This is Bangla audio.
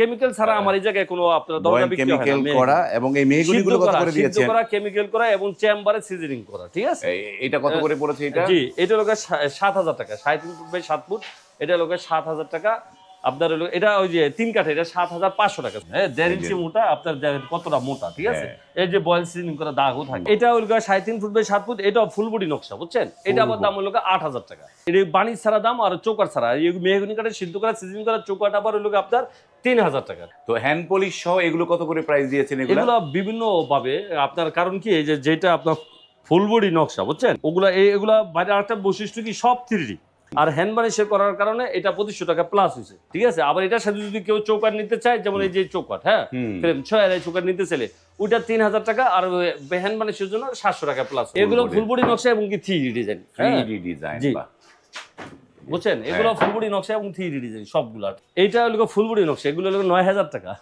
কেমিক্যাল ছাড়া আমার এই জায়গায় কোনো আপনার দরকার বিক্রি হয় কেমিক্যাল করা এবং এই মেহগুলি গুলো কত করা, দিয়েছেন? করা কেমিক্যাল করা এবং চেম্বারে সিজনিং করা ঠিক আছে? এটা কত করে পড়েছে এটা? জি এটা সাত হাজার টাকা সাড়ে তিন ফুট বাই সাত ফুট এটা সাত হাজার টাকা। আপনার হলো এটা ওই যে তিন কাঠে এটা সাত হাজার পাঁচশো টাকা। হ্যাঁ দেড় ইঞ্চি মোটা আপনার কতটা মোটা ঠিক আছে? হ্যাঁ। এই যে বয়েল সিজনিং করা দাগও থাকে। এটা হলো সাড়ে তিন ফুট বাই সাত ফুট এটা ফুল বডি নকশা বুঝছেন? এটা আবার দাম হলো আট হাজার টাকা। এটা বাণিজ্য ছাড়া দাম আর চোকার ছাড়া। এই মেহগুনি কাঠে সিদ্ধ করা সিজনিং করা চোকাটা আবার হলো আপনার তিন হাজার টাকা। তো হ্যান্ড পলিশ সহ এগুলো কত করে প্রাইস দিয়েছেন এগুলো? বিভিন্ন ভাবে আপনার কারণ কি এই যে যেটা আপনার ফুল বডি নকশা বুঝছেন? ওগুলা এগুলা বাইরে আরেকটা বৈশিষ্ট্য কি সব থ্রি আর হ্যান্ড বানিশে করার কারণে এটা পঁচিশশো টাকা প্লাস হয়েছে। ঠিক আছে? আবার এটার সাথে যদি কেউ চৌকাট নিতে চায় যেমন এই যে চৌকাট হ্যাঁ? ফ্রেম ছয় হাজার চৌকাট নিতে চাইলে ওইটা তিন হাজার টাকা আর হ্যান্ড বানিশের জন্য সাতশো টাকা প্লাস এগুলো body। ফুল বডি নকশা এবং কি থ্রি ডিজাইন 3D ডিজাইন জি। বুঝছেন? এগুলো ফুল বডি নকশা এবং থ্রি ডিজাইন সবগুলা। এইটা হলো ফুল বডি নকশা এগুলো হলো নয় হাজার টাকা।